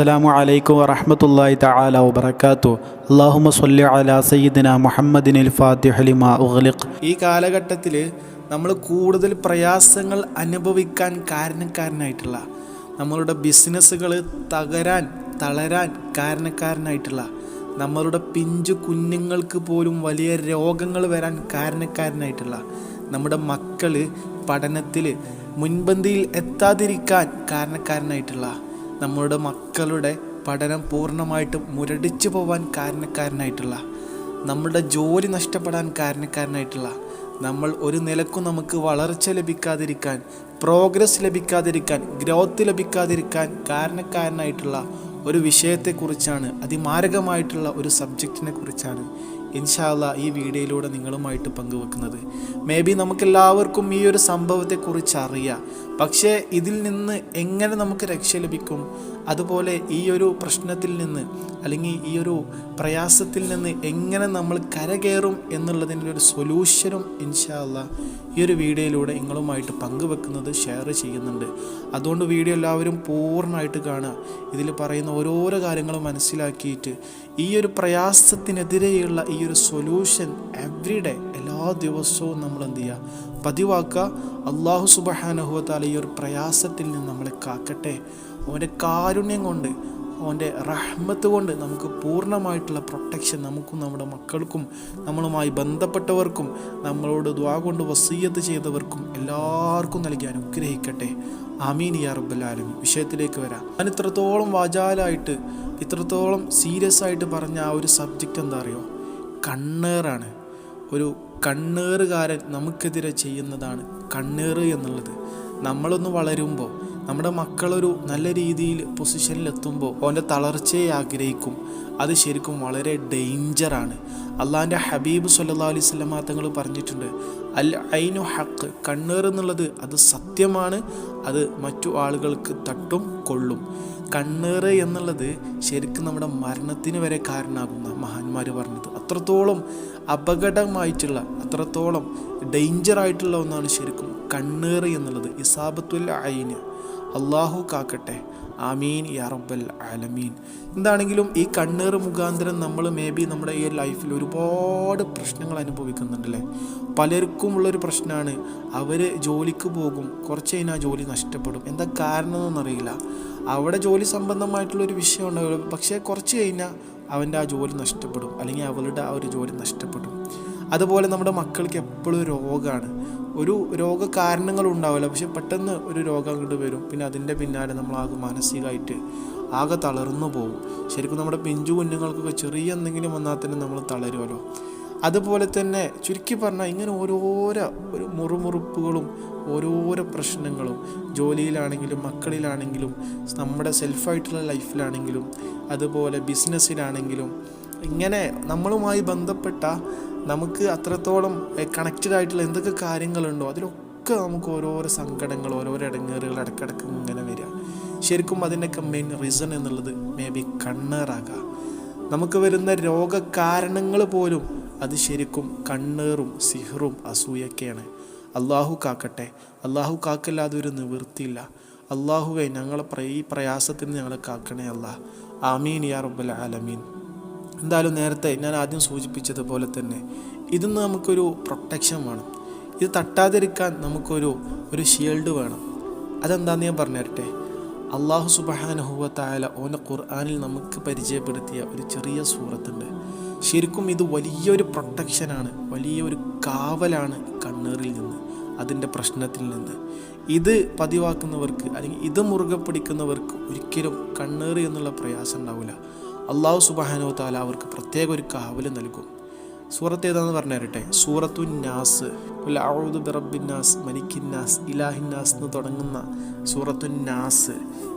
അസ്സലാമു അലൈക്കും വറഹ്മത്തുള്ളാഹി തആല വബറകാതു അല്ലാഹുമ്മ സ്വല്ലി അലാ സയ്യിദിന മുഹമ്മദിനിൽ ഫാത്തിഹ ലിമാ ഈ കാലഘട്ടത്തിൽ നമ്മൾ കൂടുതൽ പ്രയാസങ്ങൾ അനുഭവിക്കാൻ കാരണക്കാരനായിട്ടുള്ള നമ്മളുടെ ബിസിനസ്സുകൾ തകരാൻ തളരാൻ കാരണക്കാരനായിട്ടുള്ള നമ്മളുടെ പിഞ്ചു കുഞ്ഞുങ്ങൾക്ക് പോലും വലിയ രോഗങ്ങൾ വരാൻ കാരണക്കാരനായിട്ടുള്ള നമ്മുടെ മക്കൾ പഠനത്തിൽ മുൻപന്തിയിൽ എത്താതിരിക്കാൻ കാരണക്കാരനായിട്ടുള്ള നമ്മളുടെ മക്കളുടെ പഠനം പൂർണമായിട്ടും മുരടിച്ചു പോവാൻ കാരണക്കാരനായിട്ടുള്ള നമ്മുടെ ജോലി നഷ്ടപ്പെടാൻ കാരണക്കാരനായിട്ടുള്ള നമ്മൾ ഒരു നിലക്കും നമുക്ക് വളർച്ച ലഭിക്കാതിരിക്കാൻ പ്രോഗ്രസ് ലഭിക്കാതിരിക്കാൻ ഗ്രോത്ത് ലഭിക്കാതിരിക്കാൻ കാരണക്കാരനായിട്ടുള്ള ഒരു വിഷയത്തെക്കുറിച്ചാണ് അതിമാരകമായിട്ടുള്ള ഒരു സബ്ജക്റ്റിനെ കുറിച്ചാണ് ഇൻഷാല്ല ഈ വീഡിയോയിലൂടെ നിങ്ങളുമായിട്ട് പങ്കുവെക്കുന്നത്. മേ ബി നമുക്കെല്ലാവർക്കും ഈ ഒരു സംഭവത്തെക്കുറിച്ച് അറിയാം പക്ഷേ ഇതിൽ നിന്ന് എങ്ങനെ നമുക്ക് രക്ഷ ലഭിക്കും? അതുപോലെ ഈ ഒരു പ്രശ്നത്തിൽ നിന്ന് അല്ലെങ്കിൽ ഈ ഒരു പ്രയാസത്തിൽ നിന്ന് എങ്ങനെ നമ്മൾ കരകയറും എന്നുള്ളതിന്റെ ഒരു സൊല്യൂഷനും ഇൻഷാല്ല ഈ ഒരു വീഡിയോയിലൂടെ നിങ്ങളുമായിട്ട് പങ്കുവെക്കുന്നത് ഷെയർ ചെയ്യുന്നുണ്ട്. അതുകൊണ്ട് വീഡിയോ എല്ലാവരും പൂർണമായിട്ട് കാണുക. ഇതിൽ പറയുന്ന ഓരോരോ കാര്യങ്ങളും മനസ്സിലാക്കിയിട്ട് ഈ ഒരു പ്രയാസത്തിനെതിരെയുള്ള ഈ ഒരു സൊല്യൂഷൻ എവ്രിഡേ എല്ലാ ദിവസവും നമ്മൾ എന്ത് ചെയ്യുക? പതിവാക്കുക. അള്ളാഹു സുബഹാനഹുവത്താൽ ഈ ഒരു പ്രയാസത്തിൽ നിന്ന് നമ്മളെ കാക്കട്ടെ. അവന്റെ കാരുണ്യം കൊണ്ട് അവന്റെ റഹ്മത്ത് കൊണ്ട് നമുക്ക് പൂർണമായിട്ടുള്ള പ്രൊട്ടക്ഷൻ നമുക്കും നമ്മുടെ മക്കൾക്കും നമ്മളുമായി ബന്ധപ്പെട്ടവർക്കും നമ്മളോട് ദ്വാ കൊണ്ട് വസീയത്ത് ചെയ്തവർക്കും എല്ലാവർക്കും നൽകി അനുഗ്രഹിക്കട്ടെ. അമീൻ യാ റബ്ബുൽ വിഷയത്തിലേക്ക് വരാം. ഞാൻ ഇത്രത്തോളം വാചാലായിട്ട് ഇത്രത്തോളം സീരിയസ് ആയിട്ട് പറഞ്ഞ ആ ഒരു സബ്ജക്റ്റ് എന്താ അറിയോ? കണ്ണേറാണ്. ഒരു കണ്ണേറുകാരൻ നമുക്കെതിരെ ചെയ്യുന്നതാണ് കണ്ണേറ് എന്നുള്ളത്. നമ്മളൊന്ന് വളരുമ്പോൾ നമ്മുടെ മക്കളൊരു നല്ല രീതിയിൽ പൊസിഷനിൽ എത്തുമ്പോൾ അവന്റെ തളർച്ചയെ ആഗ്രഹിക്കും. അത് ശരിക്കും വളരെ ഡേഞ്ചറാണ് അള്ളാഹിന്റെ ഹബീബ് സല്ലാ അലൈഹി സ്വലമാ പറഞ്ഞിട്ടുണ്ട് അൽ ഐനു ഹക്ക് കണ്ണേർ എന്നുള്ളത് അത് സത്യമാണ് അത് മറ്റു ആളുകൾക്ക് തട്ടും കൊള്ളും. കണ്ണേറ് എന്നുള്ളത് ശരിക്കും നമ്മുടെ മരണത്തിന് വരെ കാരണമാകുന്ന മഹാന്മാർ പറഞ്ഞത്. അത്രത്തോളം അപകടമായിട്ടുള്ള അത്രത്തോളം ഡേഞ്ചറായിട്ടുള്ള ഒന്നാണ് ശരിക്കും കണ്ണേറ് എന്നുള്ളത്. ഇസാബത്തുൽ ഐന് അള്ളാഹു കാക്കട്ടെ. ആമീൻ യാ റബ്ബൽ ആലമീൻ. എന്താണെങ്കിലും ഈ കണ്ണീർ മുഖാന്തരം നമ്മൾ മേ ബി നമ്മുടെ ഈ ലൈഫിൽ ഒരുപാട് പ്രശ്നങ്ങൾ അനുഭവിക്കുന്നുണ്ടല്ലേ? പലർക്കും ഉള്ളൊരു പ്രശ്നമാണ് അവർ ജോലിക്ക് പോകും കുറച്ച് കഴിഞ്ഞാൽ ജോലി നഷ്ടപ്പെടും. എന്താ കാരണം അറിയില്ല. അവിടെ ജോലി സംബന്ധമായിട്ടുള്ളൊരു വിഷയം ഉണ്ടാവുള്ളൂ പക്ഷേ കുറച്ച് കഴിഞ്ഞാൽ അവന്റെ ആ ജോലി നഷ്ടപ്പെടും. അല്ലെങ്കിൽ അവളുടെ ആ ഒരു ജോലി നഷ്ടപ്പെടും. അതുപോലെ നമ്മുടെ മക്കൾക്ക് എപ്പോഴും രോഗമാണ്. ഒരു രോഗ കാരണങ്ങൾ ഉണ്ടാവില്ല. പക്ഷെ പെട്ടെന്ന് ഒരു രോഗം അങ്ങോട്ട് വരും. പിന്നെ അതിന്റെ പിന്നാലെ നമ്മൾ ആകെ മാനസികമായിട്ട് ആകെ തളർന്നു പോകും. ശരിക്കും നമ്മുടെ പിഞ്ചു കുഞ്ഞുങ്ങൾക്കൊക്കെ ചെറിയ എന്തെങ്കിലും വന്നാൽ തന്നെ നമ്മൾ തളരുമല്ലോ. അതുപോലെ തന്നെ ചുരുക്കി പറഞ്ഞാൽ ഇങ്ങനെ ഓരോരോ ഒരു മുറുമുറുപ്പുകളും ഓരോരോ പ്രശ്നങ്ങളും ജോലിയിലാണെങ്കിലും മക്കളിലാണെങ്കിലും നമ്മുടെ സെൽഫായിട്ടുള്ള ലൈഫിലാണെങ്കിലും അതുപോലെ ബിസിനസ്സിലാണെങ്കിലും ഇങ്ങനെ നമ്മളുമായി ബന്ധപ്പെട്ട നമുക്ക് അത്രത്തോളം കണക്റ്റഡ് ആയിട്ടുള്ള എന്തൊക്കെ കാര്യങ്ങളുണ്ടോ അതിലൊക്കെ നമുക്ക് ഓരോരോ സങ്കടങ്ങൾ ഓരോരോ ഇടങ്ങേറുകൾ ഇടയ്ക്കിടയ്ക്ക് ഇങ്ങനെ വരിക. ശരിക്കും അതിന്റെയൊക്കെ മെയിൻ റീസൺ എന്നുള്ളത് മേ ബി കണ്ണേറാകാം. നമുക്ക് വരുന്ന രോഗകാരണങ്ങൾ പോലും അത് ശരിക്കും കണ്ണേറും സിഹറും അസൂയൊക്കെയാണ് അള്ളാഹു കാക്കട്ടെ. അള്ളാഹു കാക്കല്ലാതെ ഒരു നിവൃത്തിയില്ല. അള്ളാഹുവെ ഞങ്ങളെ ഈ പ്രയാസത്തിന് ഞങ്ങളെ കാക്കണേ അല്ല ആമീൻ യാ റബ്ബൽ ആലമീൻ. എന്തായാലും നേരത്തെ ഞാൻ ആദ്യം സൂചിപ്പിച്ചതുപോലെ തന്നെ ഇതിന്ന് നമുക്കൊരു പ്രൊട്ടക്ഷൻ വേണം. ഇത് തട്ടാതിരിക്കാൻ നമുക്കൊരു ഒരു ഷീൽഡ് വേണം. അതെന്താണെന്ന് ഞാൻ പറഞ്ഞുതരട്ടെ? അള്ളാഹു സുബഹാനഹുവത്തായ ഓന ഖുർആാനിൽ നമുക്ക് പരിചയപ്പെടുത്തിയ ഒരു ചെറിയ സൂറത്തുണ്ട്. ശരിക്കും ഇത് വലിയൊരു പ്രൊട്ടക്ഷനാണ് വലിയൊരു കാവലാണ് കണ്ണീറിൽ നിന്ന് അതിന്റെ പ്രശ്നത്തിൽ നിന്ന്. ഇത് പതിവാക്കുന്നവർക്ക് അല്ലെങ്കിൽ ഇത് മുറുകെ പിടിക്കുന്നവർക്ക് ഒരിക്കലും കണ്ണേറി എന്നുള്ള പ്രയാസം ഉണ്ടാവില്ല. അള്ളാഹു സുബാനോ താല അവർക്ക് പ്രത്യേക ഒരു കാവൽ നൽകും. സൂറത്ത് ഏതാന്ന് പറഞ്ഞു തരട്ടെ സൂറത്തു നാസ്. ബിറബിന്നാസ് മനിക്കിന്നാസ് ഇലാഹിന്നാസ് എന്ന് തുടങ്ങുന്ന സൂറത്തു നാസ്.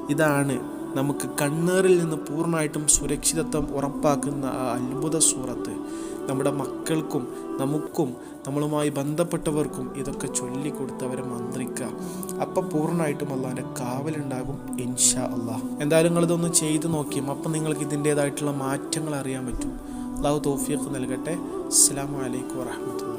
ഇതാണ് നമുക്ക് കണ്ണേറിൽ നിന്ന് പൂർണമായിട്ടും സുരക്ഷിതത്വം ഉറപ്പാക്കുന്ന ആ അത്ഭുത സൂറത്ത് നമ്മുടെ മക്കൾക്കും നമുക്കും നമ്മളുമായി ബന്ധപ്പെട്ടവർക്കും ഇതൊക്കെ ചൊല്ലിക്കൊടുത്ത് അവരെ മന്ത്രിക്കുക. അപ്പം പൂർണമായിട്ടും അള്ളാഹിന്റെ കാവലുണ്ടാകും ഇൻഷാ അള്ളാഹ് എന്തായാലും നിങ്ങളിതൊന്ന് ചെയ്തു നോക്കിയും അപ്പം നിങ്ങൾക്ക് ഇതിന്റേതായിട്ടുള്ള മാറ്റങ്ങൾ അറിയാൻ പറ്റും. അള്ളാഹു തോഫിയൊക്കെ നൽകട്ടെ. അസ്സാം വലൈക്കും വാഹമത്തുള്ള